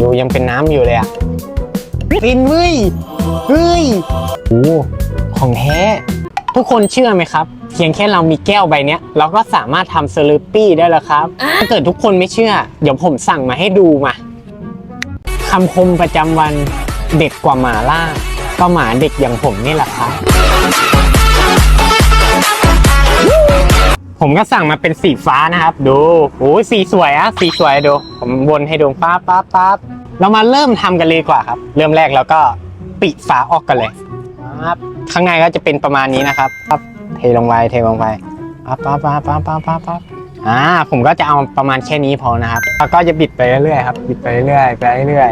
ดูยังเป็นน้ำอยู่เลยอะฟินเว้ยเฮ้ยโอ้ของแท้ ทุกคนเชื่อไหมครับ เพียงแค่เรามีแก้วใบเนี้ย เราก็สามารถทำสลูปปี้ได้แล้วครับ ถ้าเกิดทุกคนไม่เชื่อ เดี๋ยวผมสั่งมาให้ดูมาคำคมประจำวันเด็กกว่าหมาล่า ก็หมาเด็กอย่างผมนี่แหละครับ ผมก็สั่งมาเป็นสีฟ้านะครับ ดูโอ้ยสีสวยอะสีสวยดู ผมวนให้ดูป๊าป๊าป๊าบเรามาเริ่มทำกันเลยกว่าครับ เริ่มแรกเราก็ปิดฝาออกกันเลยครับข้างในก็จะเป็นประมาณนี้นะครับปั๊บเทลงไปเทลงไปปั๊บปั๊บปั๊บปั๊บปั๊บปั๊บปั๊บอ่าผมก็จะเอาประมาณแค่นี้พอนะครับแล้วก็จะบิดไปเรื่อยๆครับบิดไปเรื่อยไปเรื่อย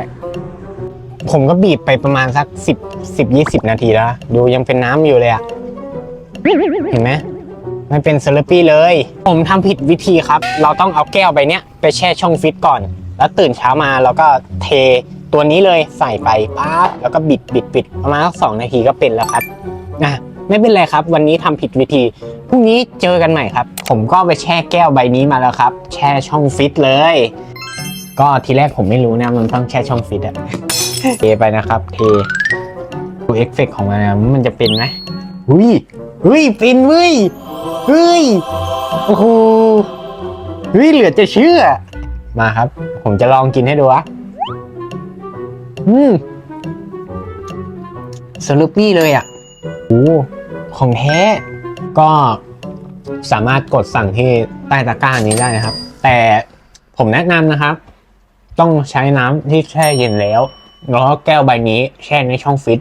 ผมก็บีบไปประมาณสักสิบสิบยี่สิบนาทีแล้ว ดูยังเป็นน้ำอยู่เลยอะเห็นไหม มันเป็นเซเลปี้เลย ผมทำผิดวิธีครับ เราต้องเอาแก้วใบเนี้ยไปแช่ช่องฟิตก่อน แล้วตื่นเช้ามาเราก็เทตัวนี้เลยใส่ไปปั๊บแล้วก็บิดบิดบิดประมาณสักสองนาทีก็เป็นแล้วครับนะไม่เป็นไรครับ วันนี้ทำผิดวิธีพรุ่งนี้เจอกันใหม่ครับ ผมก็ไปแช่แก้วใบนี้มาแล้วครับ แช่ช่องฟิตเลย ก็ทีแรกผมไม่รู้นะมันต้องแช่ช่องฟิตอะเทไปนะครับ เทดูเอฟเฟกต์ของมันนะมันจะเป็นไหมอุ้ยอุ้ยเป็นเว้ย เฮ้ย โอ้โหเฮ้ยเหลือจะเชื่อ มาครับ ผมจะลองกินให้ดูวะอืมสลูปี้เลยอะโอ้ของแท้ ก็สามารถกดสั่งที่ใต้ตะกร้านี้ได้นะครับ แต่ผมแนะนำนะครับ ต้องใช้น้ำที่แช่เย็นแล้ว แล้วก็แก้วใบนี้แช่ในช่องฟิต